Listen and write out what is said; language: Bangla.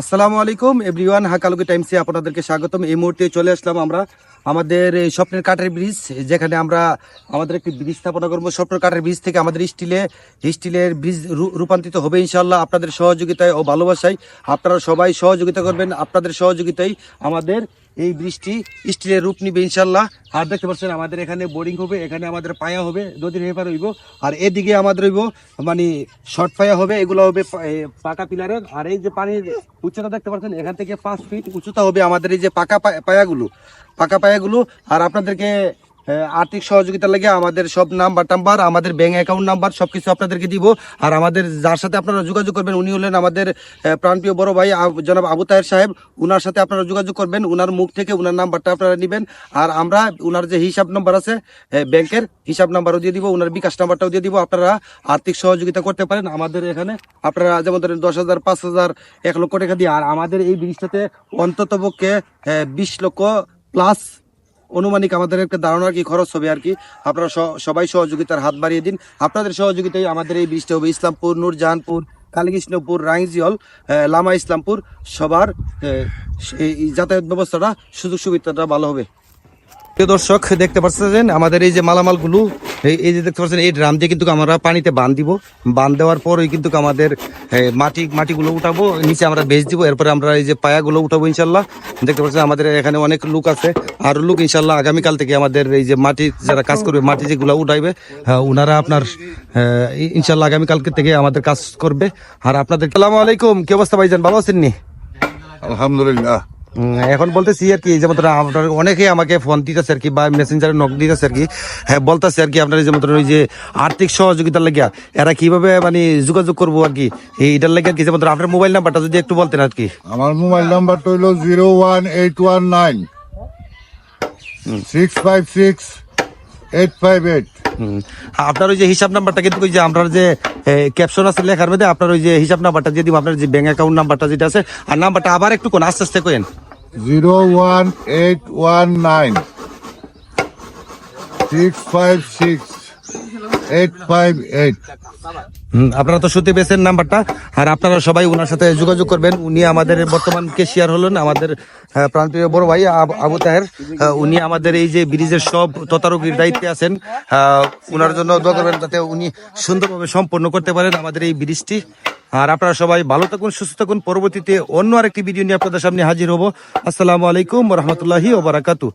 আসসালামু আলাইকুম, এভরিওয়ান, হাকালুকি টাইমসে আপনাদেরকে স্বাগতম। এই মুহূর্তে চলে আসলাম আমরা আমাদের এই স্বপ্নের কাঠের ব্রিজ, যেখানে আমরা আমাদের একটি ব্রিজ স্থাপনা করব। স্বপ্নের কাঠের ব্রিজ থেকে আমাদের স্টিলে, স্টিলের ব্রিজ রূপান্তরিত হবে ইনশাল্লাহ আপনাদের সহযোগিতায় ও ভালোবাসায়। আপনারা সবাই সহযোগিতা করবেন, আপনাদের সহযোগিতায় আমাদের এই বৃষ্টি স্টিলের রূপ নিবে ইনশাল্লাহ। আর দেখতে পাচ্ছেন আমাদের এখানে বোরিং হবে, এখানে আমাদের পায়া হবে, নদীর হেপার হইব। আর এদিকে আমাদের হইব মানে শর্ট পায়া হবে, এগুলো হবে পাকা পিলারের আর এই যে পানির উচ্চতা দেখতে পাচ্ছেন, এখান থেকে পাঁচ ফিট উচ্চতা হবে আমাদের এই যে পাকা পায়াগুলো। পাকা পায়াগুলো, আর আপনাদেরকে আর্থিক সহযোগিতা লাগে আমাদের সব নাম্বার টাম্বার, আমাদের ব্যাঙ্ক অ্যাকাউন্ট নাম্বার সব কিছু আপনাদেরকে দিব। আর আমাদের যার সাথে আপনারা যোগাযোগ করবেন, উনি হলেন আমাদের প্রাণপ্রিয় বড় ভাই জনাব আবু তাহের সাহেব। উনার সাথে আপনারা যোগাযোগ করবেন, উনার মুখ থেকে উনার নাম্বারটা আপনারা নেবেন। আর আমরা উনার যে হিসাব নাম্বার আছে ব্যাংকের হিসাব নাম্বারও দিয়ে দিব, উনার বিকাশ নাম্বারটাও দিয়ে দিব। আপনারা আর্থিক সহযোগিতা করতে পারেন। আমাদের এখানে আপনারা যেমন ধরেন দশ হাজার, পাঁচ হাজার, এক লক্ষ টাকা দিয়ে, আর আমাদের এই ব্রিজটাতে অন্তত পক্ষে বিশ লক্ষ প্লাস অনুমানিক আমাদের একটা ধারণা কি খরচ হবে আর কি? আপনারা সবাই সহযোগিতার হাত বাড়িয়ে দিন। আপনাদের সহযোগিতায় আমাদের এই ব্রিজটা হবে। ইসলামপুর, নূরজাহানপুর, কালীকৃষ্ণপুর রাইজিয়ল লামা ইসলামপুর সবার এই যাতায়াত ব্যবস্থাটা সুযোগ সুবিধাটা ভালো হবে। দর্শক, দেখতে পাচ্ছেন, আমাদের এই যে মালামালগুলো এই যে দেখতে পাচ্ছেন এই ড্রাম দিয়ে কিন্তু আমরা পানিতে বান দিব। বান দেওয়ার পর ওই কিন্তু আমাদের মাটি মাটিগুলো উঠাবো নিচে আমরা বেচ দিব এরপরে আমরা এই যে পায়াগুলো উঠাবো ইনশাল্লাহ। দেখতে পাচ্ছেন আমাদের এখানে অনেক লোক আছে। আর লোক ইনশাল্লাহ আগামীকাল থেকে আমাদের এই যে মাটি যারা কাজ করবে মাটি যেগুলো উঠাইবে হ্যাঁ, ওনারা আপনার আহ, ইনশাল্লাহ আগামীকাল থেকে আমাদের কাজ করবে। আর আপনাদের সালাম আলাইকুম কি অবস্থা ভাইজান ভালো আছেন নি? আলহামদুলিল্লাহ। এখন বলতেছি আর কি যেমন আপনার অনেকেই আমাকে ফোন দিতেছে আর কি বা মেসেঞ্জারে নক দিতেছে আর কি। হ্যাঁ বলতেছে আর কি আপনার যেমন ধরুন ওই যে আর্থিক সহযোগিতার লাগিয়া এরা কীভাবে মানে যোগাযোগ করব আর কি? এইটার লাগে আর কি যেমন আপনার মোবাইল নাম্বারটা যদি একটু বলতেন আর কি। আমার মোবাইল নাম্বারটা হইল zero one eight one nine six five six eight five eight. আপনার ওই যে হিসাব নাম্বারটা কিন্তু যে আপনার যে ক্যাপশন আছে, লেখার মধ্যে আপনার ওই যে হিসাব নাম্বারটা দিয়ে দিব, আপনার যে ব্যাঙ্ক অ্যাকাউন্ট নাম্বারটা যেটা আছে, আর নাম্বারটা আবার একটু কোন, আস্তে আস্তে কোয়েন zero one eight one nine six five six আপনারা তো সত্যি পেয়েছেন নাম্বারটা আর আপনারা সবাই ওনার সাথে যোগাযোগ করবেন উনি আমাদের বর্তমান কেশিয়ার হলেন আমাদের প্রান্তীয় বড় ভাই আবু তাহের উনি আমাদের এই যে ব্রিজের সব তদারকির দায়িত্বে আছেন ওনার জন্য দোয়া করবেন যাতে উনি সুন্দরভাবে সম্পন্ন করতে পারেন আমাদের এই ব্রিজটি আর আপনারা সবাই ভালো থাকুন সুস্থ থাকুন পরবর্তীতে অন্য আরেকটি ভিডিও নিয়ে আপনাদের সামনে হাজির হব আসসালামু আলাইকুম রহমতুল্লাহি ওবরাকাতু